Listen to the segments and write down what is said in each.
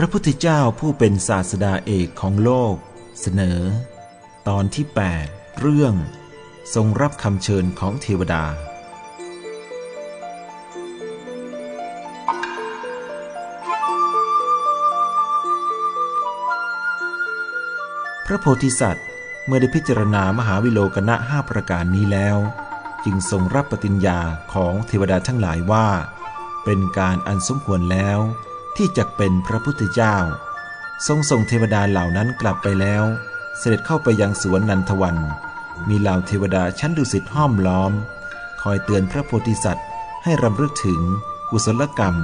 พระพุทธเจ้าผู้เป็นศาสดาเอกของโลก เสนอ ตอนที่ 8 เรื่อง ทรงรับคำเชิญของเทวดา พระโพธิสัตว์เมื่อได้พิจารณามหาวิโลกนะห้าประการนี้แล้ว จึงทรงรับปฏิญญาของเทวดาทั้งหลายว่า เป็นการอันสมควรแล้ว ที่จะเป็นพระพุทธเจ้า ทรงส่งเทวดาเหล่านั้นกลับไปแล้ว เสด็จเข้าไปยังสวนนันทวัน มีเหล่าเทวดาชั้นดุสิตห้อมล้อม คอยเตือนพระโพธิสัตว์ ให้รำลึกถึงกุศลกรรม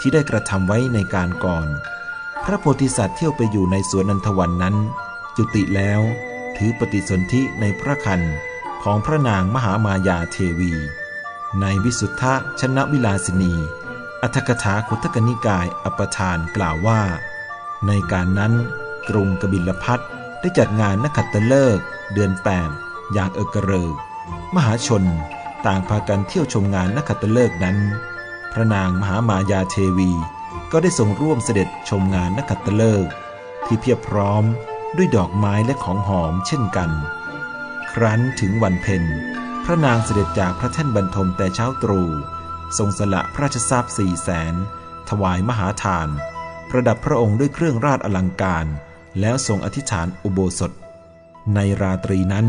ที่ได้กระทำไว้ในการก่อน พระโพธิสัตว์เที่ยวไปอยู่ในสวนนันทวันนั้น จุติแล้วถือปฏิสนธิในพระคันของพระนางมหามายาเทวี ในวิสุทธะชนะวิลาสินี อัธกถาคุตกนิกายอปทานกล่าวว่า ในการนั้นกรุงกบิลพัทได้จัดงานนักขัตฤกษ์เดือนแปดอย่างเอกเริกมหาชนต่างพากันเที่ยวชมงานนักขัตฤกษ์นั้น พระนางมหามายาเทวี ก็ได้ทรงร่วมเสด็จชมงานนักขัตฤกษ์ที่เพียบพร้อมด้วยดอกไม้และของหอมเช่นกัน ครั้นถึงวันเพ็ญพระนางเสด็จจากพระแท่นบรรทมแต่เช้าตรู่ ทรงสละพระราชทรัพย์สี่แสนถวายมหาทาน ประดับพระองค์ด้วยเครื่องราชอลังการ แล้วทรงอธิษฐานอุโบสถ ในราตรีนั้น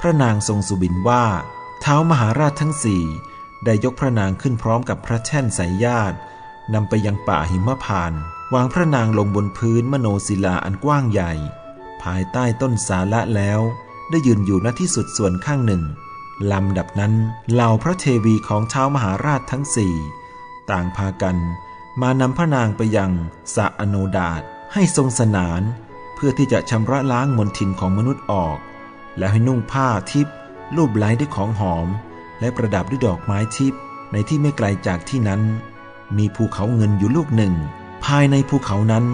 พระนางทรงสุบินว่าเท้ามหาราชทั้งสี่ได้ยกพระนางขึ้นพร้อมกับพระแท่นสายญาตินำไปยังป่าหิมพาน วางพระนางลงบนพื้นมโนศิลาอันกว้างใหญ่ ภายใต้ต้นสาละแล้ว ได้ยืนอยู่ณที่สุดส่วนข้างหนึ่ง ลำดับนั้นเหล่าพระเทวีของเท้ามหาราชทั้งสี่ต่างพากันมานำพระนางไปยังสะอโนดาตให้ทรงสนาน เพื่อที่จะชำระล้างมลทินของมนุษย์ออก แล้วให้นุ่งผ้าทิพย์รูปไล้ด้วยของหอม และประดับด้วยดอกไม้ทิพย์ในที่ไม่ไกลจากที่นั้น มีภูเขาเงินอยู่ลูกหนึ่ง ภายในภูเขานั้น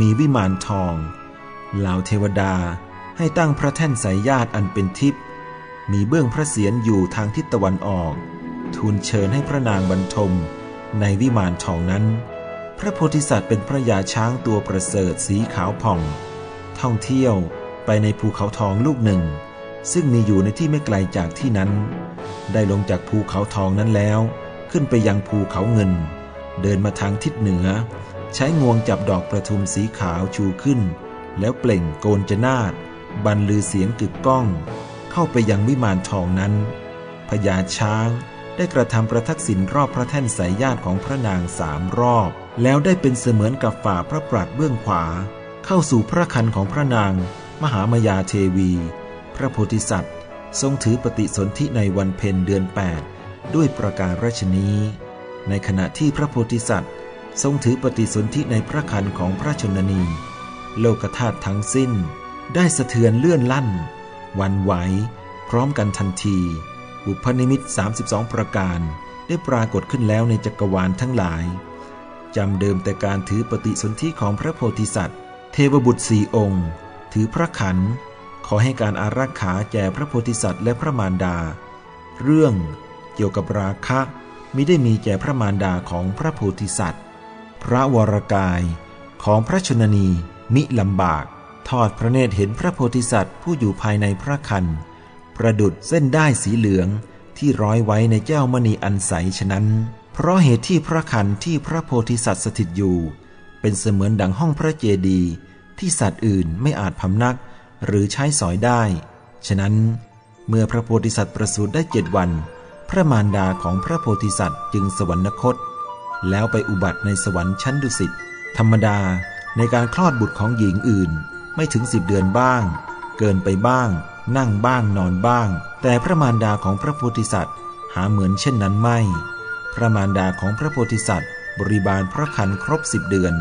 มีวิมานทองเหล่าเทวดาให้ตั้งพระแท่นสายญาติอันเป็นทิพย์ มีเบื้องพระเศียรอยู่ทางทิศตะวันออก ทูลเชิญให้พระนางบรรทมในวิมานทองนั้น พระโพธิสัตว์เป็นพระยาช้างตัวประเสริฐสีขาวผ่อง ท่องเที่ยวไปในภูเขาทองลูกหนึ่ง ซึ่งมีอยู่ในที่ไม่ไกลจากที่นั้น ได้ลงจากภูเขาทองนั้นแล้ว ขึ้นไปยังภูเขาเงิน เดินมาทางทิศเหนือ ใช้งวงจับดอกประทุมสีขาวชูขึ้น แล้วเปล่งโกนจนาดบรรลือเสียงกึกก้อง เข้าไปยังวิมานทองนั้นพญาช้างได้กระทำประทักษิณรอบพระแท่นสายญาติของพระนางสามรอบ แล้วได้เป็นเสมือนกับฝ่าพระปราดเบื้องขวา เข้าสู่พระคันของพระนาง มหามายาเทวี พระโพธิสัตว์ ทรงถือปฏิสนธิในวันเพ็ญเดือน 8 ด้วยประการราชนี้ ในขณะที่พระโพธิสัตว์ ทรงถือปฏิสนธิในพระคันของพระชนนี โลกธาตุทั้งสิ้น ได้สะเทือนเลื่อนลั่น วันไหว พร้อมกันทันทีอุปนิมิต 32 ประการได้ปรากฏขึ้นแล้วในจักรวาลทั้งหลายจำเดิมแต่การถือปฏิสนธิของพระโพธิสัตว์ เทวบุตรสี่องค์ ถือพระขัน ขอให้การอารักขาแก่พระโพธิสัตว์และพระมารดา เรื่องเกี่ยวกับราคะมิได้มีแก่พระมารดาของพระโพธิสัตว์ พระวรกายของพระชนนีมิลำบาก ทอดพระเนตรเห็นพระโพธิสัตว์ผู้อยู่ภายในพระคัน ประดุดเส้นได้สีเหลืองที่ร้อยไว้ในเจ้ามณีอันใสฉะนั้น เพราะเหตุที่พระคันที่พระโพธิสัตว์สถิตอยู่ เป็นเสมือนดังห้องพระเจดีย์ที่สัตว์อื่นไม่อาจพำนักหรือใช้สอยได้ ฉะนั้น เมื่อพระโพธิสัตว์ประสูติได้เจ็ดวัน พระมารดาของพระโพธิสัตว์จึงสวรรคต แล้วไปอุบัติในสวรรค์ชั้นดุสิตธรรมดาในการคลอดบุตรของหญิงอื่น ไม่ถึงสิบเดือนบ้าง เกินไปบ้าง นั่งบ้างนอนบ้าง แต่พระมารดาของพระโพธิสัตว์ หาเหมือนเช่นนั้นไม่ พระมารดาของพระโพธิสัตว์ บริบาลพระคันครบสิบเดือน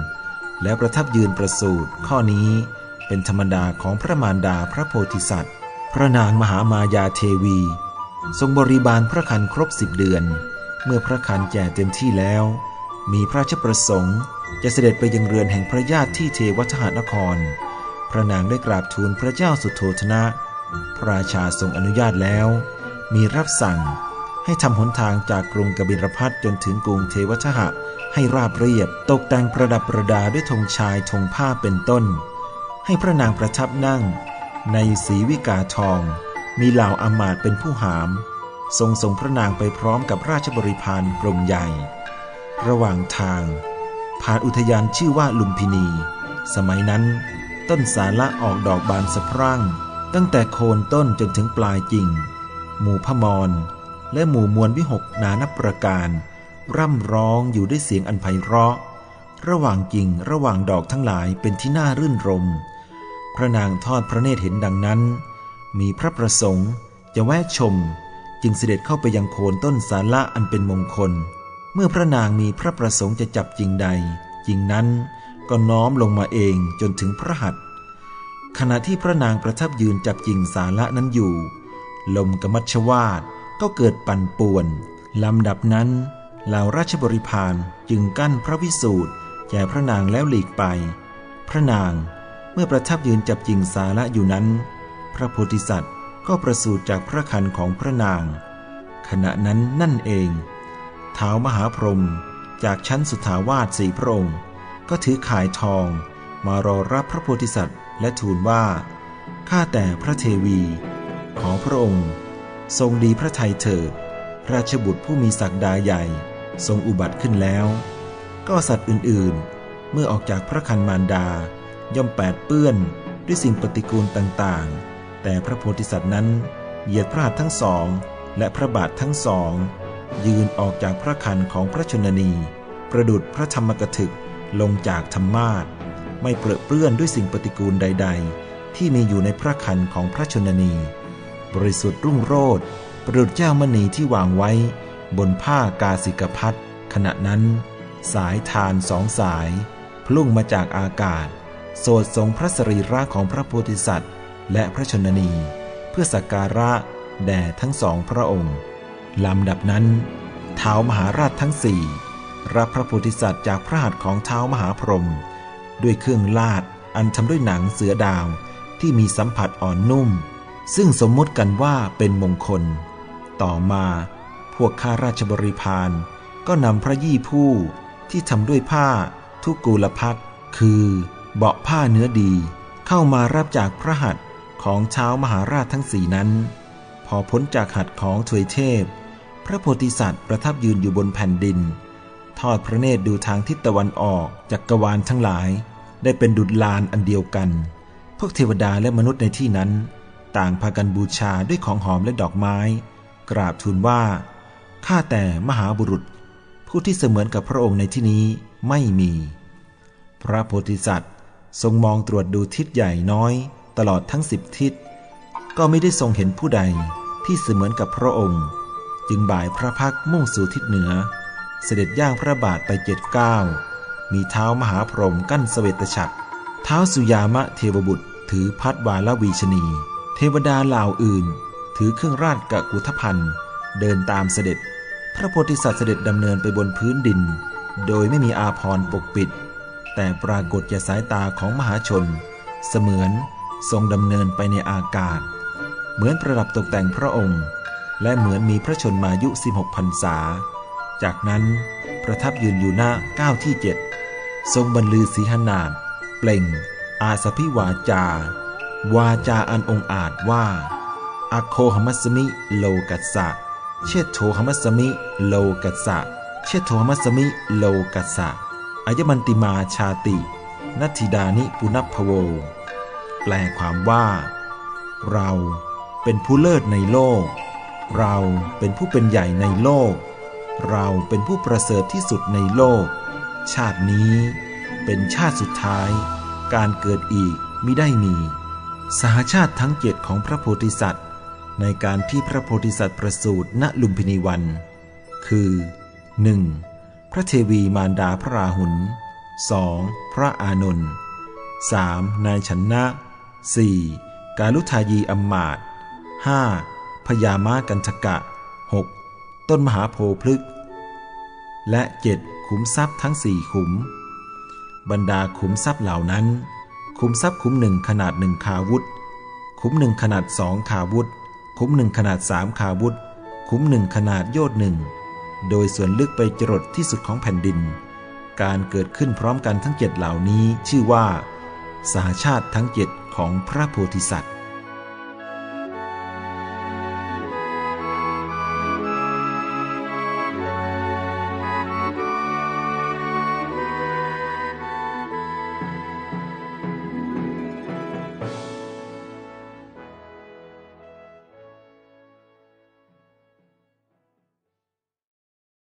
แล้วประทับยืนประสูติข้อนี้เป็นธรรมดาของพระมารดาพระโพธิสัตว์ พระนางมหามายาเทวี ทรงบริบาลพระคันครบสิบเดือน เมื่อพระคันแก่เต็มที่แล้ว มีพระราชประสงค์จะเสด็จไปยังเรือนแห่งพระญาติที่เทวทหานคร พระนางได้กราบทูลพระเจ้าสุโธธนะ พระราชาทรงอนุญาตแล้ว มีรับสั่งให้ทำหนทางจากกรุงกบิลพัทจนถึงกรุงเทวทหะ ให้ราบเรียบ ตกแต่งประดับประดาด้วยธงชายธงผ้าเป็นต้น ให้พระนางประทับนั่ง ในสีวิกาทอง มีเหล่าอามาตเป็นผู้หาม ทรงส่งพระนางไปพร้อมกับราชบริพารกรมใหญ่ ระหว่างทาง ผ่านอุทยานชื่อว่าลุมพินี สมัยนั้น ต้นสาละออกดอกบานสะพรั่ง ตั้งแต่โคนต้นจนถึงปลายกิ่งหมู่พมร และหมู่มวลวิหกนานับประการ ร่ำร้องอยู่ด้วยเสียงอันไพเราะ ระหว่างกิ่งระหว่างดอกทั้งหลายเป็นที่น่ารื่นรม พระนางทอดพระเนตรเห็นดังนั้น มีพระประสงค์จะแวะชม จึงเสด็จเข้าไปยังโคนต้นสาละอันเป็นมงคล เมื่อพระนางมีพระประสงค์จะจับจริงใดจริงนั้น ก็น้อมลงมาเองจนถึงพระหัตถ์ขณะที่พระนางประทับยืนจับจิงสาละนั้นอยู่ ลมกมัชวาดก็เกิดปั่นป่วนลำดับนั้นเหล่าราชบริพารจึงกั้นพระวิสูตรแก่พระนางแล้วหลีกไป พระนางเมื่อประทับยืนจับจริงสาละอยู่นั้น พระโพธิสัตว์ก็ประสูติจากพระคันของพระนาง ขณะนั้นนั่นเองเท้ามหาพรหมจากชั้นสุทาวาสสี่พระองค์ ก็ถือข่ายทอง มารอรับพระโพธิสัตว์ และทูลว่า ข้าแต่พระเทวี ขอพระองค์ ทรงดีพระทัยเถิด ราชบุตรผู้มีศักดาใหญ่ ทรงอุบัติขึ้นแล้ว ก็สัตว์อื่นๆ เมื่อออกจากพระคันมารดา ย่อมแปดเปื้อนด้วยสิ่งปฏิกูลต่างๆ แต่พระโพธิสัตว์นั้นเหยียดพระหัตถ์ทั้งสอง และพระบาททั้งสอง ยืนออกจากพระคันของพระชนนี ประดุดพระธรรมกถึก ลงจากธรรมาทไม่เปรอะเปื้อนด้วยสิ่งปฏิกูลใด ๆ ที่มีอยู่ในพระคันของพระชนนี บริสุทธิ์รุ่งโรจน์ประดุจเจ้ามณีที่วางไว้ บนผ้ากาสิกพัดขณะนั้น สายทานสองสาย พลุ่งมาจากอากาศ โสดทรงพระสรีระของพระโพธิสัตว์ และพระชนนี เพื่อสักการะแด่ทั้งสองพระองค์ลำดับนั้นเท้ามหาราชทั้งสี่ รับพระโพธิสัตว์จากพระหัตถ์ของเท้ามหาพรหมด้วยเครื่องลาดอันทำด้วยหนังเสือดาวที่มีสัมผัสอ่อนนุ่ม ซึ่งสมมติกันว่าเป็นมงคล ต่อมา พวกข้าราชบริพารก็นำพระยี่ผู้ที่ทำด้วยผ้าทุกกูลพัดคือเบาะผ้าเนื้อดี เข้ามารับจากพระหัตถ์ของเช้ามหาราชทั้งสี่นั้น พอพ้นจากหัตถ์ของถวยเทพ พระโพธิสัตว์ประทับยืนอยู่บนแผ่นดิน ทอดพระเนตรดูทางทิศตะวันออกจากกวาลทั้งหลาย ได้เป็นดุจลานอันเดียวกัน พวกเทวดาและมนุษย์ในที่นั้น ต่างพากันบูชาด้วยของหอมและดอกไม้ กราบทูลว่าข้าแต่มหาบุรุษ ผู้ที่เสมือนกับพระองค์ในที่นี้ไม่มี พระโพธิสัตว์ทรงมองตรวจดูทิศใหญ่น้อย ตลอดทั้งสิบทิศ ก็ไม่ได้ทรงเห็นผู้ใดที่เสมือนกับพระองค์ จึงบ่ายพระพักมุ่งสู่ทิศเหนือ เสด็จย่างพระบาทไปเจ็ดเก้ามีเท้ามหาพรหมกั้นสเวตฉัตรเท้าสุยามะเทวบุตรถือพัดวาลวีชนี เทวดาเหล่าอื่น ถือเครื่องราชกะกุทพันธ์เดินตามเสด็จ พระโพธิสัตว์เสด็จดำเนินไปบนพื้นดิน โดยไม่มีอาพรปกปิด แต่ปรากฏแก่สายตาของมหาชน เสมือนทรงดำเนินไปในอากาศ เหมือนประดับตกแต่งพระองค์ และเหมือนมีพระชนมายุ 16พรรษา จากนั้นประทับยืนอยู่หน้าก้าวที่เจ็ดทรงบรรลือสีหนาฏเปล่ง อาสพิวาจา วาจาอันองอาจว่าอโคหมัสมิโลกัสสะ เชโธหมัสมิโลกัสสะ เชโธหมัสมิโลกัสสะอายมันติมาชาตินัตถิดานิปุณพโว แปลความว่า เราเป็นผู้เลิศในโลก เราเป็นผู้เป็นใหญ่ในโลก เราเป็นผู้ประเสริฐที่สุดในโลก ชาตินี้เป็นชาติสุดท้าย การเกิดอีกมิได้มี สหชาติทั้งเจ็ดของพระโพธิสัตว์ ในการที่พระโพธิสัตว์ประสูติณลุมพินีวัน คือ 1. พระเทวีมารดาพระราหุล 2. พระอานนท์ 3. นายชนะ 4. กาลุทายีอมมาต 5. พญามากันทกะ 6. ต้นมหาโพพฤกษ์และ 7. ขุมทรัพย์ทั้งสี่ขุม บรรดาขุมทรัพย์เหล่านั้น ขุมทรัพย์ขุมหนึ่งขนาดหนึ่งคาวุธ ขุมหนึ่งขนาดสองคาวุธ ขุมหนึ่งขนาดสามคาวุธ ขุมหนึ่งขนาดโยชน์หนึ่งโดยส่วนลึกไปจรดที่สุดของแผ่นดิน การเกิดขึ้นพร้อมกันทั้งเจ็ดเหล่านี้ชื่อว่า สหชาติทั้งเจ็ดของพระโพธิสัตว์